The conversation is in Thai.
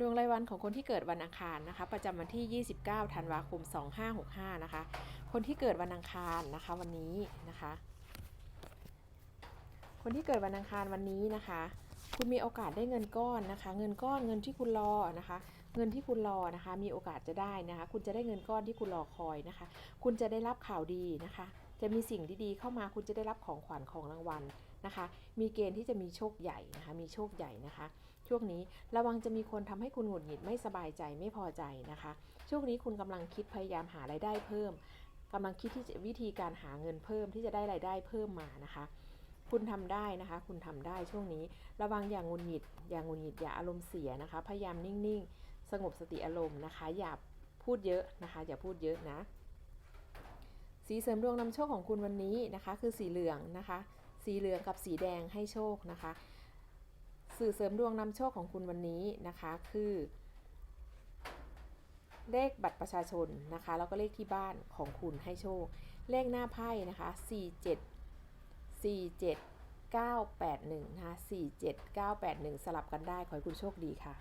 ดวงรายวันของคนที่เกิดวันอังคารนะคะ ประจำวันที่ 29 ธันวาคม 2565 นะคะ คนที่เกิดวันอังคารนะคะวันนี้นะคะ คนที่เกิดวันอังคารวันนี้นะคะ คุณมีโอกาสได้เงินก้อนนะคะ เงินก้อนเงินที่คุณรอนะคะ เงินที่คุณรอนะคะ มีโอกาสจะได้นะคะ คุณจะได้เงินก้อนที่คุณรอคอยนะคะ คุณจะได้รับข่าวดีนะคะ จะมีสิ่งดีๆเข้ามาคุณจะได้รับของขวัญของรางวัลนะคะ มีเกณฑ์ที่จะมีโชคใหญ่นะคะ มีโชคใหญ่นะคะ ช่วงนี้ระวังจะมีคนทำให้คุณหงุดหงิดไม่สบายใจไม่พอใจนะคะ ช่วงนี้คุณกำลังคิดพยายามหารายได้เพิ่มกำลังคิดที่จะวิธีการหาเงินเพิ่มที่จะได้รายได้เพิ่มมานะคะ คุณทำได้นะคะ คุณทำได้ช่วงนี้ ระวังอย่างหงุดหงิด อย่างหงุดหงิดอย่าอารมณ์เสียนะคะ พยายามนิ่งๆ สงบสติอารมณ์นะคะ อย่าพูดเยอะนะคะ อย่าพูดเยอะนะ สีเสริมดวงนำโชคของคุณวันนี้นะคะ คือสีเหลืองนะคะ สีเหลืองกับสีแดงให้โชคนะคะ สื่อเสริมดวงนำโชคของคุณวันนี้นะคะคือ เลขบัตรประชาชนนะคะแล้วก็เลขที่บ้านของคุณให้โชค เลขหน้าไพ่นะคะ47 47 981นะคะ47 981 สลับกันได้ขอให้คุณโชคดีค่ะ